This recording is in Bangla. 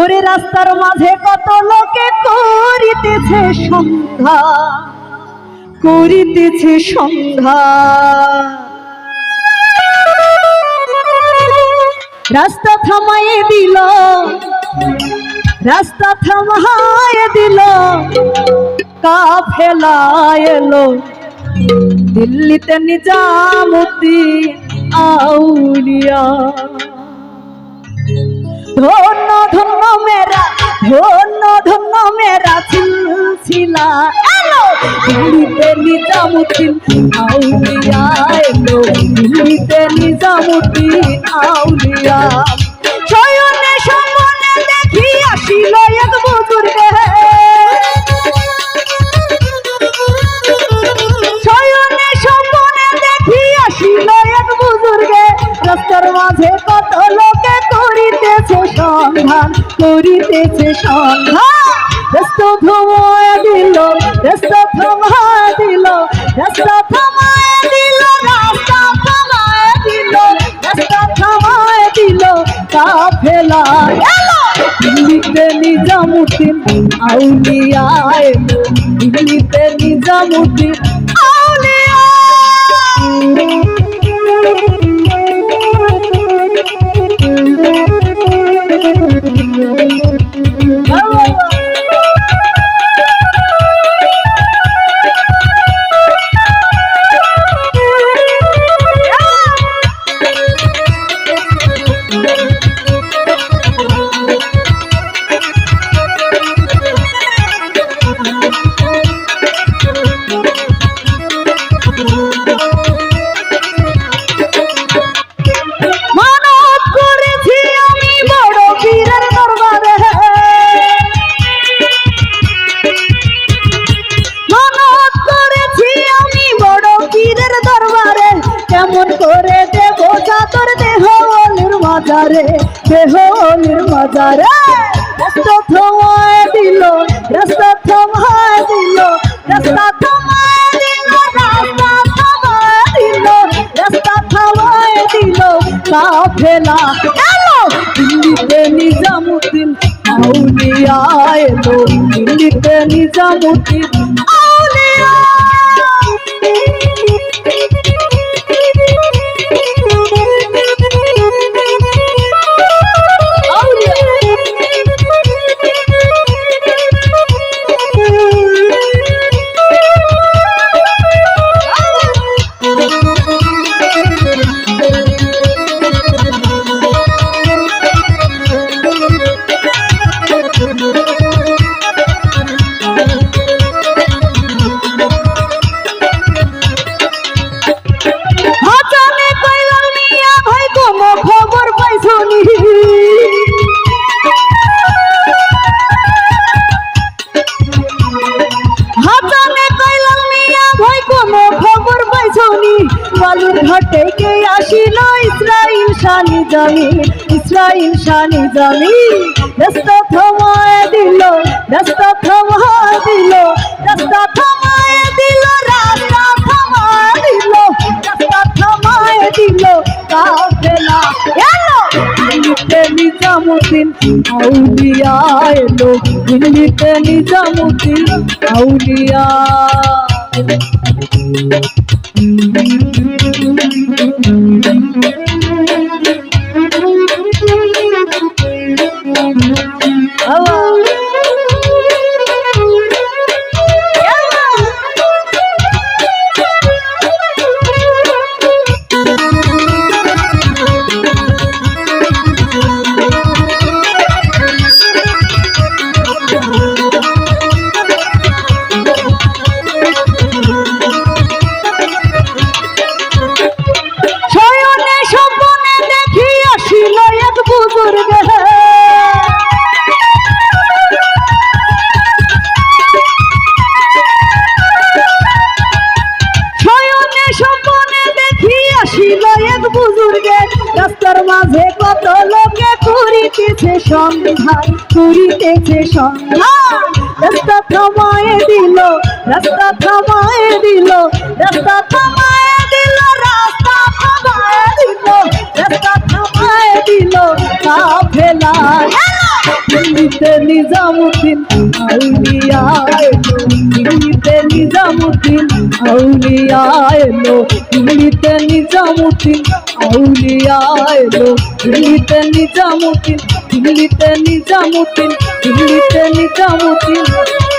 ওরে রাস্তার মাঝে কত লোকে করিতেছে সন্ধ্যা করিতেছে সন্ধ্যা। রাস্তা থামাইয়ে দিল, রাস্তা থামাইয়ে দিল, কাফেলা এলো। দিল্লিতে নিজামুদ্দিন আউলিয়া। ধন্য ধন্য মেরা ধন্য ধন্য মেরা দেখি আসিল এক বুজুর্গে। বুজুর্গে। রাস্তার মাঝে কত লোকে করিতেছে সন্ধান করিতেছে সন্ধান রাস্তা থামায় দিল রাস্তা থামায় দিল রাস্তা থামায় দিল, রাস্তা থামায় দিল রাস্তা থামায় দিল কাফেলা এলো দিল্লিতে নিজামুদ্দিন আউলিয়া এলো দিল্লিতে নিজামুদ্দিন পীরের দরবারে, কেমন করে দেব চাদর দেহ অলির মাজারে, দেহ অলির মাজারে। রাস্তা দিল রাস্তা দিল রাস্তা দিল রাস্তা দিল রাস্তা দিল। দিল্লিতে নিজামুদ্দিন, আউলিয়া এলো। দিল্লিতে নিজামুদ্দিন বালুর ঘাটে কে আসিল ইসরাইল শানি জামি ইসরাইল শানি জামি রাস্তা থামায় দিল রাস্তা থামায় দিল রাস্তা থামায় দিল রাস্তা থামায় দিল রাস্তা থামায় দিল, কাফেলা এলো। দিল্লিতে নিজামুদ্দিন আউলিয়া এলো। দিল্লিতে নিজামুদ্দিন আউলিয়া। শয়নে মাঝে কত লোকে করিতেছে সন্ধান করিতেছে সন্ধান। রাস্তা থামায় দিল, রাস্তা থামায় দিল, রাস্তা থামায় থামায় দিল রাস্তা থামায় দিল কাফেলা দিল্লিতে নিজামুদ্দিন আউলিয়া এলো দিল্লিতে নিজামুদ্দিন আউলিয়া এলো দিল্লিতে নিজামুদ্দিন আউলিয়া এলো দিল্লিতে নিজামুদ্দিন দিল্লিতে নিজামুদ্দিন দিল্লিতে নিজামুদ্দিন